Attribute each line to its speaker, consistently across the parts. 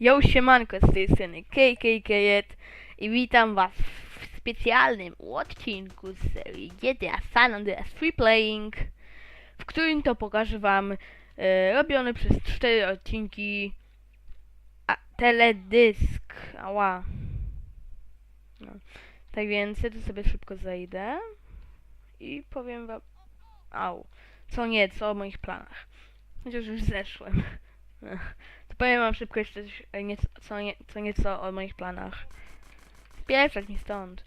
Speaker 1: Yo, siemanko, z tej strony KKKet i witam was w specjalnym odcinku z serii GTA San Andreas Free Playing, w którym to pokażę wam e, robiony przez 4 odcinki a, teledysk. Ała. No. Tak więc ja tu sobie szybko zejdę i powiem wam... Au. Co nieco o moich planach. Chociaż już zeszłem. Powiem wam szybko jeszcze coś, e, nieco, co, nie, co nieco o moich planach. Spieprzać mi stąd.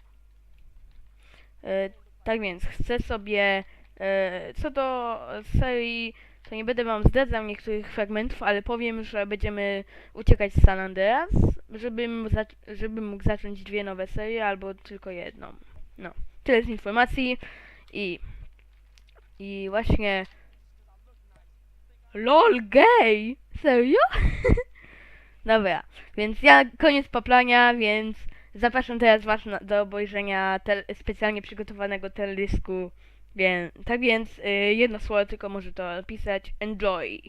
Speaker 1: E, tak więc, chcę sobie... E, co do serii, to nie będę wam zdradzał niektórych fragmentów, ale powiem, że będziemy uciekać z San Andreas, żebym, żebym mógł zacząć dwie nowe serie, albo tylko jedną. No, tyle z informacji i... I właśnie... LOL gay! Serio? Dobra, więc ja koniec poplania, więc zapraszam teraz was na, do obejrzenia specjalnie przygotowanego teledysku. Więc, tak więc y, jedno słowo tylko może to napisać. Enjoy!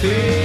Speaker 2: Sí.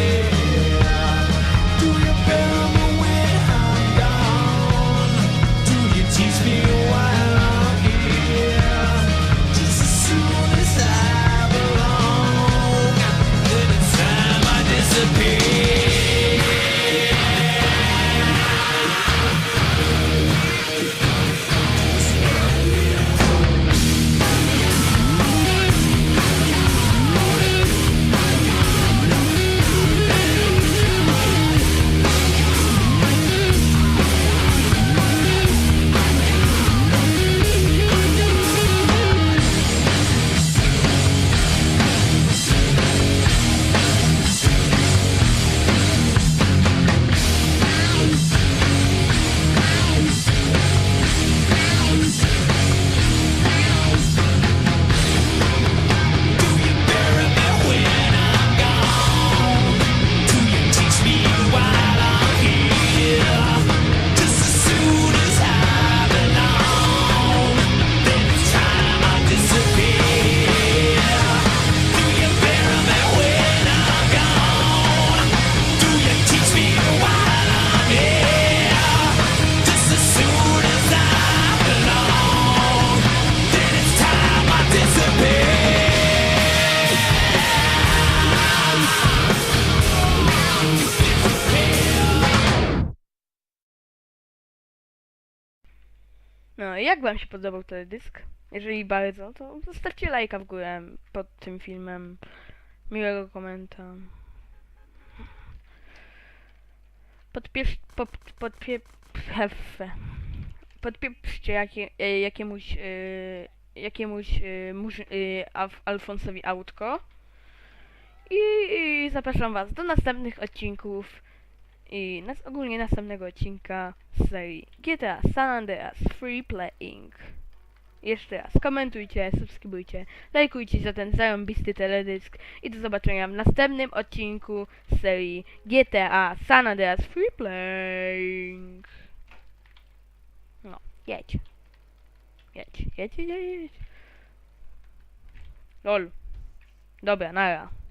Speaker 2: No,
Speaker 1: jak wam się podobał teledysk? Jeżeli bardzo, to zostawcie lajka w górę pod tym filmem. Miłego komenta. Podpiesz, pod, podpie, hefe. Podpieszcie jakie, e, jakiemuś, e, jakiemuś murzy, e, Alf, Alfonsowi autko. I, I zapraszam was do następnych odcinków i nas, ogólnie następnego odcinka z serii GTA San Andreas Free Playing. Jeszcze raz, komentujcie, subskrybujcie, lajkujcie za ten zarąbisty teledysk i do zobaczenia w następnym odcinku z serii GTA San Andreas Free Playing. No, jedź. Jedź, jedź, jedź, jedź. Lol. Dobra, nara.